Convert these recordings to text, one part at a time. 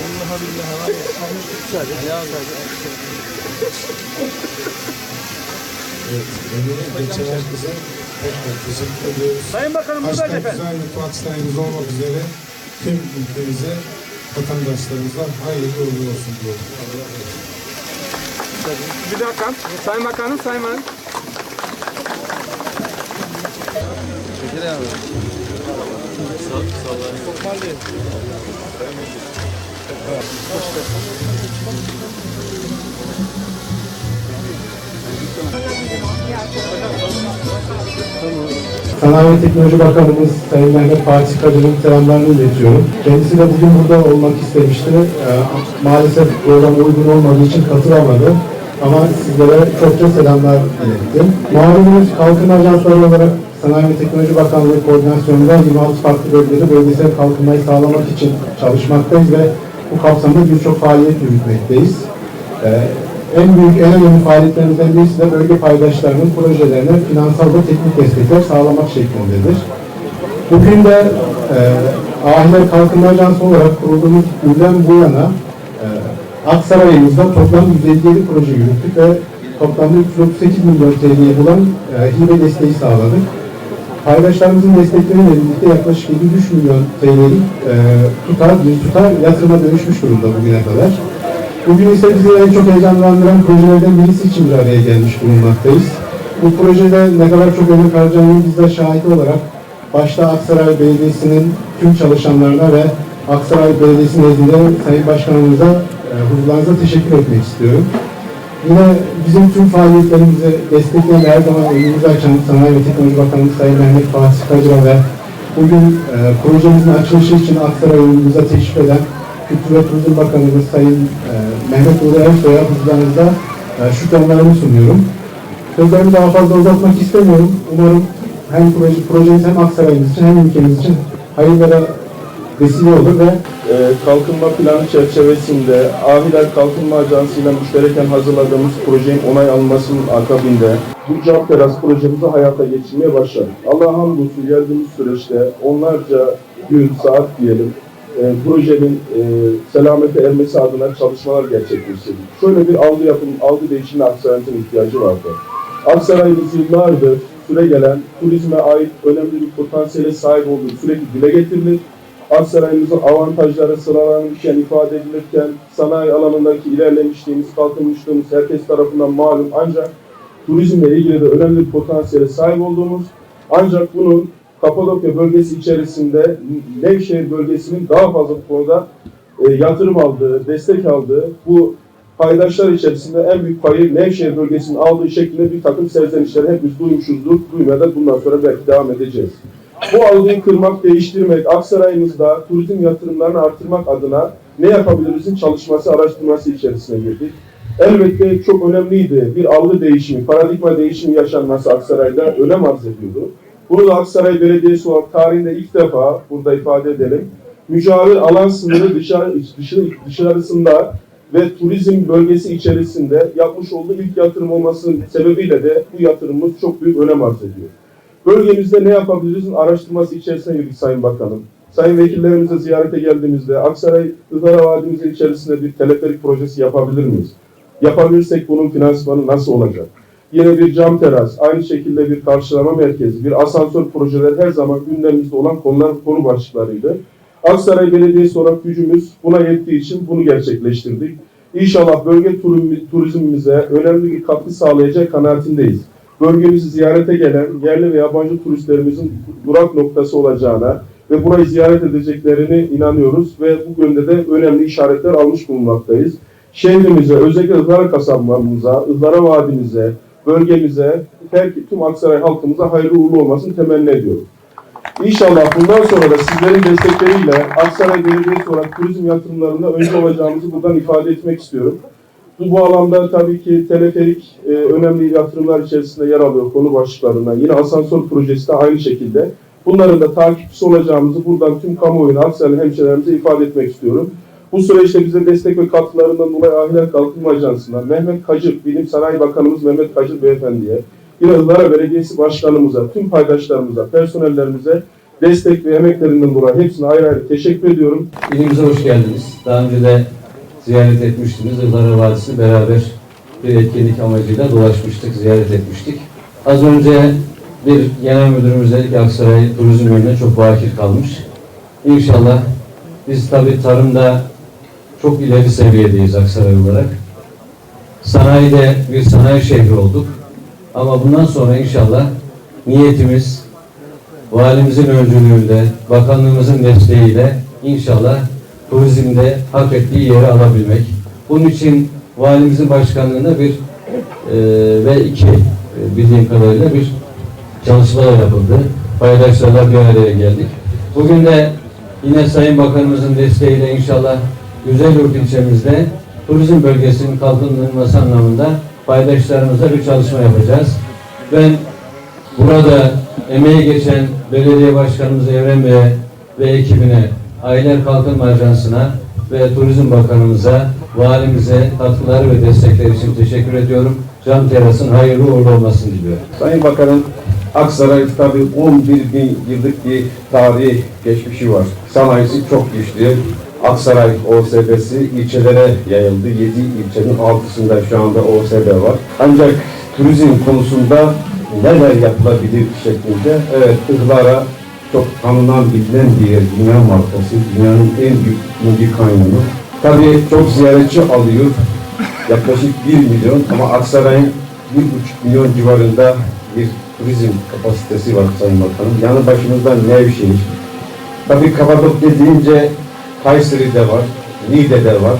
Vallahi billahi var ya. Sadece ya sadece. Evet, emeği geçen herkese tekrar teşekkür ediyoruz. Sayın Bakanım Başta buradayız efendim. güzel mutfak sayınız olmak üzere tüm ülkemize, vatandaşlarımıza hayırlı uğurlu olsun diyorum. Bir dakika. Sayın Bakanım, Sayın Bakanım. Çekil abi. Sanayi ve Teknoloji Bakanımız Sayın Mehmet Fatih Kacı'nın selamlarını iletiyorum. Kendisi de bugün burada olmak istemişti. Ee, maalesef programa uygun olmadığı için katılamadı. Ama sizlere çokça selamlar ilettim. Malumunuz kalkınma ajansları olarak Sanayi ve Teknoloji Bakanlığı koordinasyonunda 26 farklı bölgede bölgesel kalkınmayı sağlamak için çalışmaktayız ve bu kapsamda birçok faaliyet yürütmekteyiz. Ee, en büyük, en önemli faaliyetlerimizden birisi de bölge paydaşlarının projelerine finansal ve teknik destekler sağlamak şeklindedir. Bugün de e, Ahiler Kalkınma Ajansı olarak kurulduğumuz günden bu yana e, Aksaray'ımızda toplam 157 proje yürüttük ve toplamda 338 milyon TL'ye bulan e, hibe desteği sağladık. Paydaşlarımızın destekleriyle birlikte yaklaşık 73 milyon TL'lik e, tutar, bir tutar yatırıma dönüşmüş durumda bugüne kadar. Bugün ise bizi en çok heyecanlandıran projelerden birisi için bir araya gelmiş bulunmaktayız. Bu projede ne kadar çok emek harcandığını biz de şahit olarak başta Aksaray Belediyesi'nin tüm çalışanlarına ve Aksaray Belediyesi nezdinde Sayın Başkanımıza e, huzurlarınıza teşekkür etmek istiyorum. Yine bizim tüm faaliyetlerimizi destekleyen her zaman önümüzü açan Sanayi ve Teknoloji Bakanımız Sayın Mehmet Fatih Kacıra ve bugün e, projemizin açılışı için Aksaray oyunumuza teşrif eden Kültür ve Turizm Bakanımız Sayın e, Mehmet Uğur Ersoy'a huzurlarınızda e, şükranlarımı sunuyorum. Sözlerimi daha fazla uzatmak istemiyorum. Umarım hem proje, projemiz hem Aksaray'ımız için hem ülkemiz için hayırlara vesile olur ve Ee, kalkınma planı çerçevesinde Ahiler Kalkınma Ajansı ile müştereken hazırladığımız projenin onay alınmasının akabinde bu cam teras projemizi hayata geçirmeye başladık. Allah'a hamdolsun geldiğimiz süreçte onlarca gün, saat diyelim e, projenin e, selamete ermesi adına çalışmalar gerçekleştirdik. Şöyle bir algı yapım, algı değişimine Aksaray'ın ihtiyacı vardı. Aksaray'ımız yıllardır süre gelen turizme ait önemli bir potansiyele sahip olduğu sürekli dile getirilir. Aksaray'ımızın avantajları sıralanırken, ifade edilirken, sanayi alanındaki ilerlemişliğimiz, kalkınmışlığımız herkes tarafından malum. Ancak turizmle ilgili de önemli bir potansiyele sahip olduğumuz, ancak bunun Kapadokya bölgesi içerisinde Nevşehir bölgesinin daha fazla konuda e, yatırım aldığı, destek aldığı, bu paydaşlar içerisinde en büyük payı Nevşehir bölgesinin aldığı şeklinde bir takım serzenişleri hepimiz duymuşuzdur. Duymaya da bundan sonra belki devam edeceğiz. Bu algıyı kırmak, değiştirmek, Aksaray'ımızda turizm yatırımlarını artırmak adına ne yapabilirizin çalışması, araştırması içerisine girdik. Elbette çok önemliydi. Bir algı değişimi, paradigma değişimi yaşanması Aksaray'da önem arz ediyordu. Bunu da Aksaray Belediyesi olarak tarihinde ilk defa burada ifade edelim. Mücavir alan sınırı dışarı, dışarı, dışarısında ve turizm bölgesi içerisinde yapmış olduğu ilk yatırım olmasının sebebiyle de bu yatırımımız çok büyük önem arz ediyor. Bölgemizde ne yapabilirizin araştırması içerisine girdik Sayın Bakanım. Sayın vekillerimize ziyarete geldiğimizde Aksaray Ihlara Vadimizin içerisinde bir teleferik projesi yapabilir miyiz? Yapabilirsek bunun finansmanı nasıl olacak? Yine bir cam teras, aynı şekilde bir karşılama merkezi, bir asansör projeleri her zaman gündemimizde olan konular, konu başlıklarıydı. Aksaray Belediyesi olarak gücümüz buna yettiği için bunu gerçekleştirdik. İnşallah bölge turizm- turizmimize önemli bir katkı sağlayacak kanaatindeyiz. Bölgemizi ziyarete gelen yerli ve yabancı turistlerimizin durak noktası olacağına ve burayı ziyaret edeceklerine inanıyoruz ve bu yönde de önemli işaretler almış bulunmaktayız. Şehrimize, özellikle Ihlara kasabamıza, Ihlara Vadimize, bölgemize, her tüm Aksaray halkımıza hayırlı uğurlu olmasını temenni ediyorum. İnşallah bundan sonra da sizlerin destekleriyle Aksaray Belediyesi olarak turizm yatırımlarında önce olacağımızı buradan ifade etmek istiyorum. Bu, alanda tabii ki teleferik e, önemli yatırımlar içerisinde yer alıyor konu başlıklarına. Yine asansör projesi de aynı şekilde. Bunların da takipçisi olacağımızı buradan tüm kamuoyuna, Aksaraylı hemşehrilerimize ifade etmek istiyorum. Bu süreçte bize destek ve katkılarından dolayı Ahiler Kalkınma Ajansı'na, Mehmet Kacır, Bilim Sanayi Bakanımız Mehmet Kacır Beyefendi'ye, yine Ihlara Belediyesi Başkanımıza, tüm paydaşlarımıza, personellerimize destek ve emeklerinden dolayı hepsine ayrı ayrı teşekkür ediyorum. İlimize hoş geldiniz. Daha önce de ziyaret etmiştiniz. Ihlara Vadisi'ni beraber bir etkinlik amacıyla dolaşmıştık, ziyaret etmiştik. Az önce bir genel müdürümüz dedi Aksaray turizm yönüne çok bakir kalmış. İnşallah biz tabii tarımda çok ileri seviyedeyiz Aksaray olarak. Sanayide bir sanayi şehri olduk. Ama bundan sonra inşallah niyetimiz valimizin öncülüğünde, bakanlığımızın desteğiyle inşallah turizmde hak ettiği yeri alabilmek. Bunun için valimizin başkanlığında bir e, ve iki e, bildiğim kadarıyla bir çalışmalar yapıldı. Paydaşlarla bir araya geldik. Bugün de yine Sayın Bakanımızın desteğiyle inşallah Güzelyurt ilçemizde turizm bölgesinin kalkınması anlamında paydaşlarımızla bir çalışma yapacağız. Ben Burada emeği geçen belediye başkanımız Evren Bey'e ve ekibine, Aileler Kalkınma Ajansı'na ve Turizm Bakanımıza, valimize katkıları ve destekleri için teşekkür ediyorum. Cam Teras'ın hayırlı uğurlu olmasını diliyorum. Sayın Bakanım, Aksaray tabii 11 bin yıllık bir tarihi geçmişi var. Sanayisi çok güçlü. Aksaray OSB'si ilçelere yayıldı. 7 ilçenin altısında şu anda OSB var. Ancak turizm konusunda neler yapılabilir şeklinde evet Ihlara çok tanınan bilinen bir yer, dünya markası, dünyanın en büyük ikinci kanyonu. Tabii çok ziyaretçi alıyor. Yaklaşık 1 milyon ama Aksaray'ın 1,5 milyon civarında bir turizm kapasitesi var Sayın Bakanım. Yanı başımızda Nevşehir. Tabii Kapadokya deyince Kayseri'de var, Niğde'de var,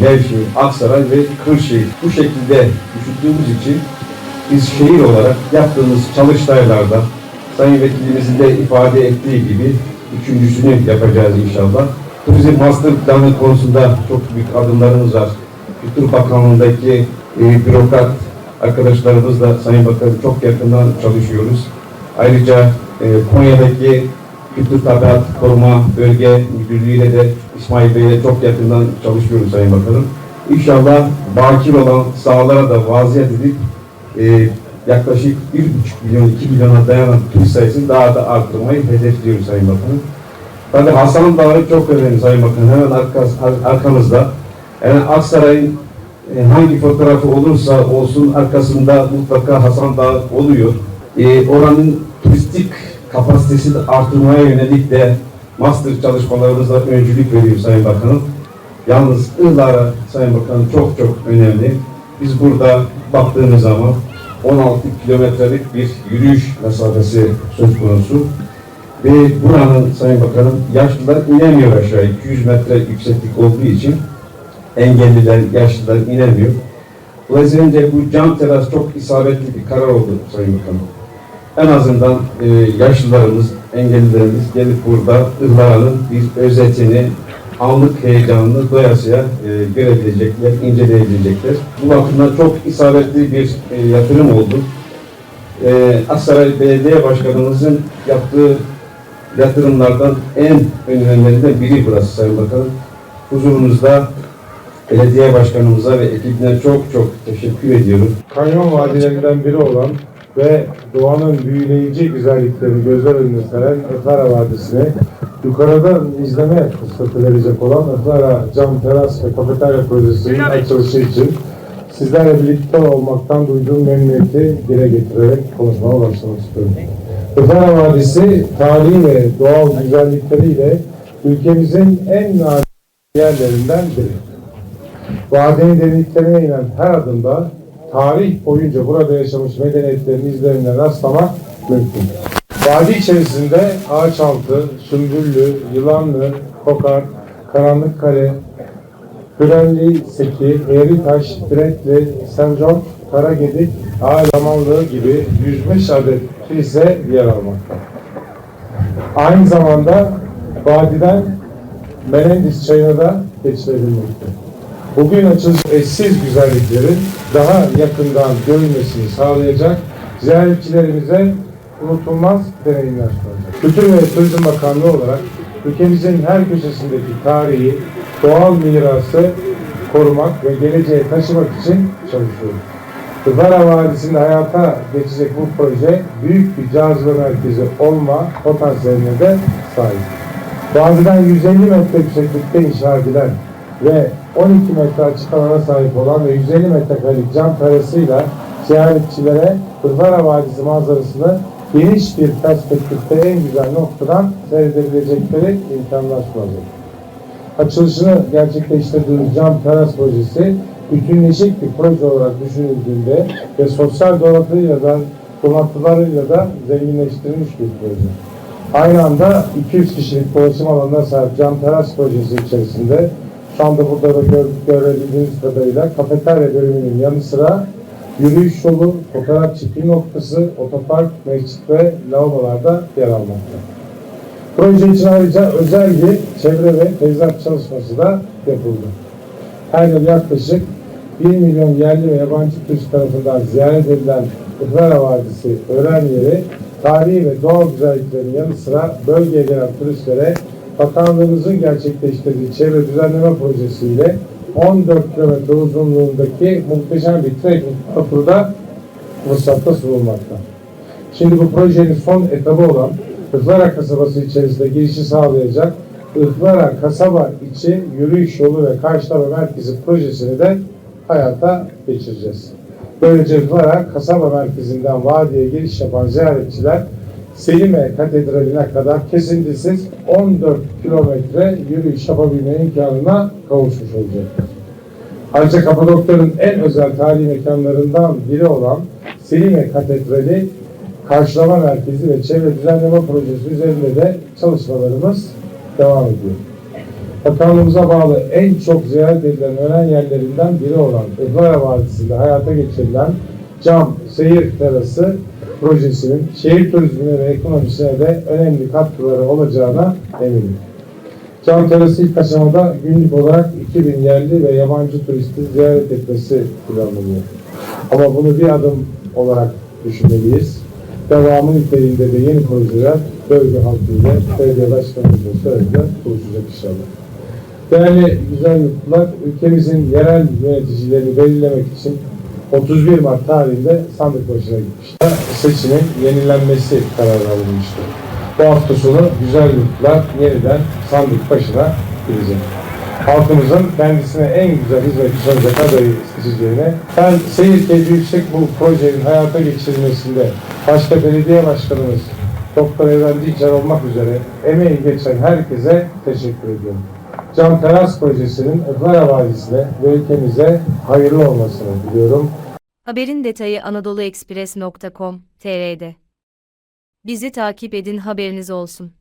Nevşehir, Aksaray ve Kırşehir. Bu şekilde düşündüğümüz için biz şehir olarak yaptığımız çalıştaylarda Sayın Vekilimizin de ifade ettiği gibi üçüncüsünü yapacağız inşallah. Turizm master planı konusunda çok büyük adımlarımız var. Kültür Bakanlığı'ndaki e, bürokrat arkadaşlarımızla Sayın Bakanım çok yakından çalışıyoruz. Ayrıca e, Konya'daki Kültür Tabiat Koruma Bölge Müdürlüğü'yle de İsmail Bey'le çok yakından çalışıyoruz Sayın Bakanım. İnşallah bakir olan sahalara da vaziyet edip e, yaklaşık 1,5 milyon, 2 milyona dayanan turist sayısını daha da arttırmayı hedefliyoruz Sayın Bakanım. Tabii Hasan Dağı çok önemli Sayın Bakanım. Hemen arkas, ar- arkamızda. Yani Aksaray'ın e, hangi fotoğrafı olursa olsun arkasında mutlaka Hasan Dağı oluyor. E, oranın turistik kapasitesini artırmaya yönelik de master çalışmalarımızda öncülük veriyor Sayın Bakanım. Yalnız Ihlara Sayın Bakanım çok çok önemli. Biz burada baktığımız zaman 16 kilometrelik bir yürüyüş mesafesi söz konusu. Ve buranın Sayın Bakanım yaşlılar inemiyor aşağı 200 metre yükseklik olduğu için engelliler, yaşlılar inemiyor. Dolayısıyla bu cam teras çok isabetli bir karar oldu Sayın Bakanım. En azından e, yaşlılarımız, engellilerimiz gelip burada Ihlara'nın bir özetini, anlık heyecanını doyasıya e, görebilecekler, inceleyebilecekler. Bu bakımdan çok isabetli bir e, yatırım oldu. E, Aksaray Belediye Başkanımızın yaptığı yatırımlardan en önemlilerinden biri burası Sayın Bakanım. Huzurunuzda belediye başkanımıza ve ekibine çok çok teşekkür ediyorum. Kanyon vadilerinden biri olan ve doğanın büyüleyici güzelliklerini gözler önüne seren Ihlara Vadisi'ne yukarıdan izleme fırsatı verecek olan Ihlara Cam Teras ve Kafeterya Projesi'nin açılışı için sizlerle birlikte olmaktan duyduğum memnuniyeti dile getirerek konuşmama başlamak istiyorum. Ihlara Vadisi tarihi ve doğal güzellikleriyle ülkemizin en nadir yerlerinden biri. Vadinin derinliklerine inen her adımda tarih boyunca burada yaşamış medeniyetlerin izlerine rastlamak mümkün. Vadi içerisinde Ağaçaltı, Sümbüllü, Yılanlı, Kokar, Karanlıkkale, Hürenli, Seki, Eğritaş, Diretli, Sencan, Karagedik, Ağlamanlı gibi 105 adet kilise yer almakta. Aynı zamanda vadiden Menendez çayına da geçilebilmekte. Bugün açılış eşsiz güzelliklerin daha yakından görülmesini sağlayacak ziyaretçilerimize unutulmaz deneyimler sunacak. Kültür ve Turizm Bakanlığı olarak ülkemizin her köşesindeki tarihi, doğal mirası korumak ve geleceğe taşımak için çalışıyoruz. Ihlara Vadisi'nde hayata geçecek bu proje büyük bir cazibe merkezi olma potansiyeline de sahip. Vadiden 150 metre yükseklikte inşa edilen ve 12 metre açık sahip olan ve 150 metrekarelik cam terasıyla ziyaretçilere Ihlara Vadisi manzarasını geniş bir perspektifte en güzel noktadan seyredebilecekleri imkanlar sunacak. Açılışını gerçekleştirdiğimiz cam teras projesi bütünleşik bir proje olarak düşünüldüğünde ve sosyal donatıyla da donatılarıyla da zenginleştirilmiş bir proje. Aynı anda 200 kişilik dolaşım alanına sahip cam teras projesi içerisinde şu anda burada da gör, görebildiğiniz kadarıyla kafeterya bölümünün yanı sıra yürüyüş yolu, fotoğraf çekim noktası, otopark, mescit ve lavabolarda yer almakta. Proje için ayrıca özel bir çevre ve tezat çalışması da yapıldı. Her yıl yaklaşık 1 milyon yerli ve yabancı turist tarafından ziyaret edilen Ihlara Vadisi öğren yeri, tarihi ve doğal güzelliklerin yanı sıra bölgeye gelen turistlere bakanlığımızın gerçekleştirdiği çevre düzenleme projesiyle 14 kilometre uzunluğundaki muhteşem bir trekking vapurda fırsatta sunulmakta. Şimdi bu projenin son etabı olan Ihlara kasabası içerisinde girişi sağlayacak Ihlara kasaba içi yürüyüş yolu ve karşılama merkezi projesini de hayata geçireceğiz. Böylece Ihlara kasaba merkezinden vadiye giriş yapan ziyaretçiler Selime Katedrali'ne kadar kesintisiz 14 kilometre yürüyüş yapabilme imkanına kavuşmuş olacaklar. Ayrıca Kapadokya'nın en özel tarihi mekanlarından biri olan Selime Katedrali karşılama merkezi ve çevre düzenleme projesi üzerinde de çalışmalarımız devam ediyor. Bakanlığımıza bağlı en çok ziyaret edilen öğren yerlerinden biri olan Ihlara Vadisi'nde hayata geçirilen cam seyir terası projesinin şehir turizmine ve ekonomisine de önemli katkıları olacağına eminim. Cam terası ilk aşamada günlük olarak 2000 yerli ve yabancı turisti ziyaret etmesi planlanıyor. Ama bunu bir adım olarak düşünmeliyiz. Devamı niteliğinde de yeni projeler bölge halkıyla, belediye başkanımızla söylediler, buluşacak inşallah. Değerli güzel yurtlar, ülkemizin yerel yöneticilerini belirlemek için 31 Mart tarihinde sandık başına gitmişler. Seçimin yenilenmesi kararı alınmıştı. Bu hafta sonu güzel yurtlar yeniden sandık başına gidecek. Halkımızın kendisine en güzel hizmet sunacak adayı seçeceğine ben seyir keyfi yüksek bu projenin hayata geçirilmesinde başta belediye başkanımız Doktor Evren Dinçer olmak üzere emeği geçen herkese teşekkür ediyorum. Cam Teras Projesi'nin Ihlara Vadisi'ne ve ülkemize hayırlı olmasını diliyorum. Haberin detayı anadoluekspres.com.tr'de. Bizi takip edin haberiniz olsun.